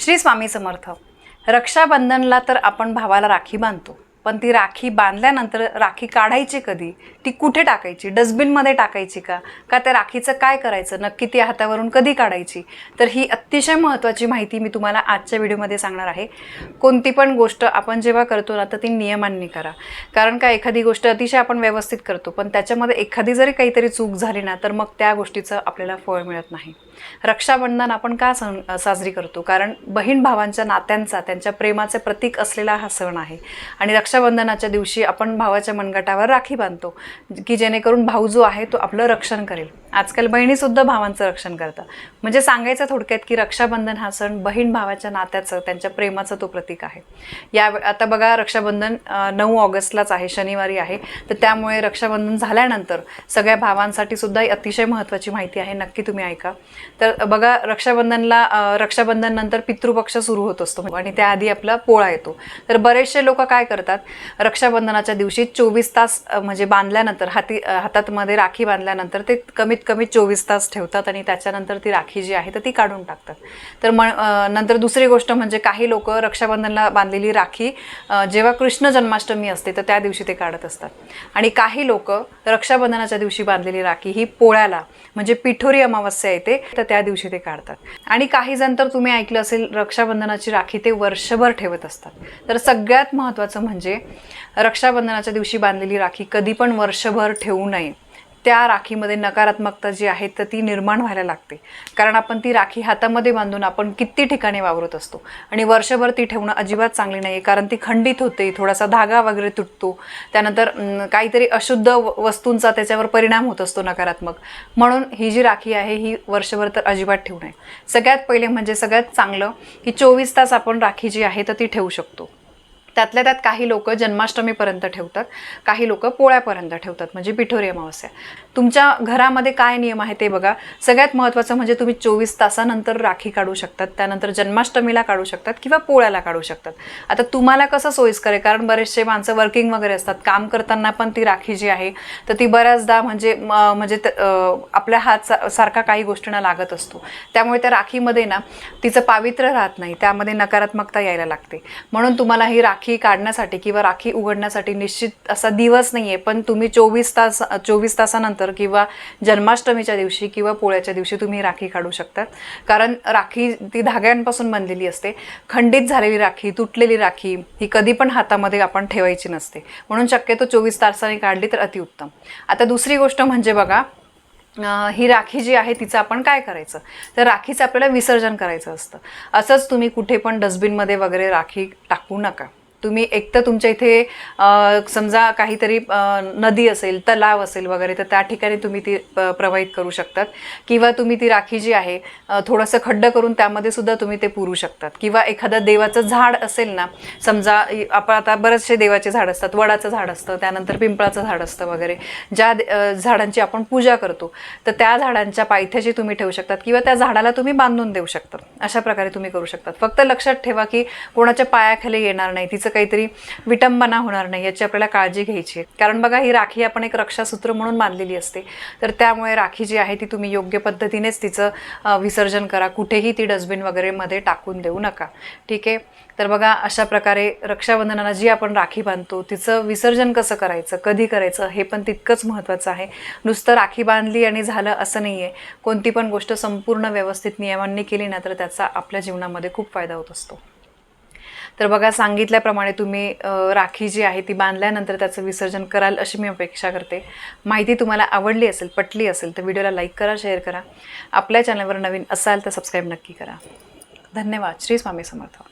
श्री स्वामी समर्थ. रक्षाबंधनला तर आपण भावाला राखी बांधतो. पण ती राखी बांधल्यानंतर राखी काढायची कधी? ती कुठे टाकायची? डस्टबिनमध्ये टाकायची का? का त्या राखीचं काय करायचं? नक्की ती हातावरून कधी काढायची? तर ही अतिशय महत्त्वाची माहिती मी तुम्हाला आजच्या व्हिडिओमध्ये सांगणार आहे. कोणती पण गोष्ट आपण जेव्हा करतो ना तर ती नियमांनी करा. कारण का एखादी गोष्ट अतिशय आपण व्यवस्थित करतो पण त्याच्यामध्ये एखादी जरी काहीतरी चूक झाली ना तर मग त्या गोष्टीचं आपल्याला फळ मिळत नाही. रक्षाबंधन आपण का सण साजरी करतो? कारण बहीण भावांच्या नात्यांचा त्यांच्या प्रेमाचे प्रतीक असलेला हा सण आहे. आणि रक्षा रक्षाबंधनाच्या दिवशी आपण भावाच्या मनगटावर राखी बांधतो की जेणेकरून भाऊ जो आहे तो आपलं रक्षण करेल. आजकाल बहिणीसुद्धा भावांचं रक्षण करतात. म्हणजे सांगायचं थोडक्यात की रक्षाबंधन हा सण बहीण भावाच्या नात्याचं त्यांच्या प्रेमाचं तो प्रतीक आहे. या आता बघा रक्षाबंधन नऊ ऑगस्टलाच आहे शनिवारी आहे. तर त्यामुळे रक्षाबंधन झाल्यानंतर सगळ्या भावांसाठी सुद्धा अतिशय महत्त्वाची माहिती आहे. नक्की तुम्ही ऐका. तर बघा रक्षाबंधनला रक्षाबंधन नंतर पितृपक्ष सुरू होत असतो. आणि त्याआधी आपला पोळा येतो. तर बरेचसे लोक काय करतात? रक्षाबंधनाच्या दिवशी चोवीस तास म्हणजे बांधल्यानंतर हाती हातातमध्ये राखी बांधल्यानंतर ते कमी कमीत कमी चोवीस तास ठेवतात आणि त्याच्यानंतर ती राखी जी आहे तर ती काढून टाकतात. तर मग नंतर दुसरी गोष्ट म्हणजे काही लोक रक्षाबंधनला बांधलेली राखी जेव्हा कृष्ण जन्माष्टमी असते तर त्या दिवशी ते काढत असतात. आणि काही लोक रक्षाबंधनाच्या दिवशी बांधलेली राखी ही पोळ्याला म्हणजे पिठोरी अमावस्या येते तर त्या दिवशी ते काढतात. आणि काही जण तर तुम्ही ऐकलं असेल रक्षाबंधनाची राखी ते वर्षभर ठेवत असतात. तर सगळ्यात महत्त्वाचं म्हणजे रक्षाबंधनाच्या दिवशी बांधलेली राखी कधी पण वर्षभर ठेवू नये. त्या राखीमध्ये नकारात्मकता जी आहे तर ती निर्माण व्हायला लागते. कारण आपण ती राखी हातामध्ये बांधून आपण किती ठिकाणी वावरत असतो. आणि वर्षभर ती ठेवणं अजिबात चांगली नाही आहे कारण ती खंडित होते थोडासा धागा वगैरे तुटतो. त्यानंतर काहीतरी अशुद्ध व- वस्तूंचा त्याच्यावर परिणाम होत असतो नकारात्मक. म्हणून ही जी राखी आहे ही वर्षभर तर अजिबात ठेवू नये. सगळ्यात पहिले म्हणजे सगळ्यात चांगलं की चोवीस तास आपण राखी जी आहे तर ती ठेवू शकतो. त्यातल्या त्यात काही लोक जन्माष्टमीपर्यंत ठेवतात काही लोक पोळ्यापर्यंत ठेवतात म्हणजे पिठोरी अमावस्या. तुमच्या घरामध्ये काय नियम आहे ते बघा. सगळ्यात महत्त्वाचं म्हणजे तुम्ही चोवीस तासानंतर राखी काढू शकतात त्यानंतर जन्माष्टमीला काढू शकतात किंवा पोळ्याला काढू शकतात. आता तुम्हाला कसं सोयीस्कर आहे? कारण बरेचसे माणसं वर्किंग वगैरे असतात काम करताना पण ती राखी जी आहे तर ती बऱ्याचदा म्हणजे म- म्हणजे त- आपल्या हात सारखा काही गोष्टींना लागत असतो. त्यामुळे त्या राखीमध्ये ना तिचं पावित्र्य राहत नाही त्यामध्ये नकारात्मकता यायला लागते. म्हणून तुम्हाला ही राखी काढण्यासाठी किंवा राखी उघडण्यासाठी निश्चित असा दिवस नाही आहे पण तुम्ही चोवीस तास चोवीस तासानंतर किंवा जन्माष्टमीच्या दिवशी किंवा पोळ्याच्या दिवशी तुम्ही राखी काढू शकतात कारण राखी ती धाग्यांपासून बनलेली असते. खंडित झालेली राखी तुटलेली राखी ही कधी पण हातामध्ये आपण ठेवायची नसते. म्हणून शक्यतो चोवीस तासांनी काढली तर अतिउत्तम आता दुसरी गोष्ट म्हणजे बघा ही राखी जी आहे तिचं आपण काय करायचं? तर राखीचं आपल्याला विसर्जन करायचं असतं. असंच तुम्ही कुठे पण डस्टबिनमध्ये वगैरे राखी टाकू नका. तुम्ही एक तर तुमच्या इथे समजा काहीतरी नदी असेल तलाव असेल वगैरे तर त्या ठिकाणी तुम्ही ती प्रवाहित करू शकतात. किंवा तुम्ही ती राखी जी आहे थोडंसं खड्डं करून त्यामध्ये सुद्धा तुम्ही ते पुरू शकतात. किंवा एखादं देवाचं झाड असेल ना समजा आपण आता बरेचसे देवाचे झाड असतात वडाचं झाड असतं त्यानंतर पिंपळाचं झाड असतं वगैरे ज्या झाडांची आपण पूजा करतो तर त्या झाडांच्या पायथ्याशी तुम्ही ठेवू शकतात किंवा त्या झाडाला तुम्ही बांधून देऊ शकतात. अशा प्रकारे तुम्ही करू शकतात. फक्त लक्षात ठेवा की कोणाच्या पायाखाली येणार नाही तिचं काहीतरी विटंबना होणार नाही याची आपल्याला काळजी घ्यायची आहे. कारण बघा ही राखी आपण एक रक्षासूत्र म्हणून बांधलेली असते. तर त्यामुळे राखी जी आहे ती तुम्ही योग्य पद्धतीनेच तिचं विसर्जन करा. कुठेही ती डस्टबिन वगैरे मध्ये टाकून देऊ नका. ठीक आहे? तर बघा अशा प्रकारे रक्षाबंधनाला जी आपण राखी बांधतो तिचं विसर्जन कसं करायचं कधी करायचं हे पण तितकंच महत्त्वाचं आहे. नुसतं राखी बांधली आणि झालं असं नाही आहे कोणती पण गोष्ट संपूर्ण व्यवस्थित नियमांनी केली ना तर त्याचा आपल्या जीवनामध्ये खूप फायदा होत असतो. तर बघा सांगितल्याप्रमाणे तुम्ही राखी जी आहे ती बांधल्यानंतर त्याचं विसर्जन कराल अशी मी अपेक्षा करते. माहिती तुम्हाला आवडली असेल पटली असेल तर व्हिडिओला लाईक करा शेअर करा. आपल्या चॅनलवर नवीन असाल तर सबस्क्राईब नक्की करा. धन्यवाद. श्री स्वामी समर्थ.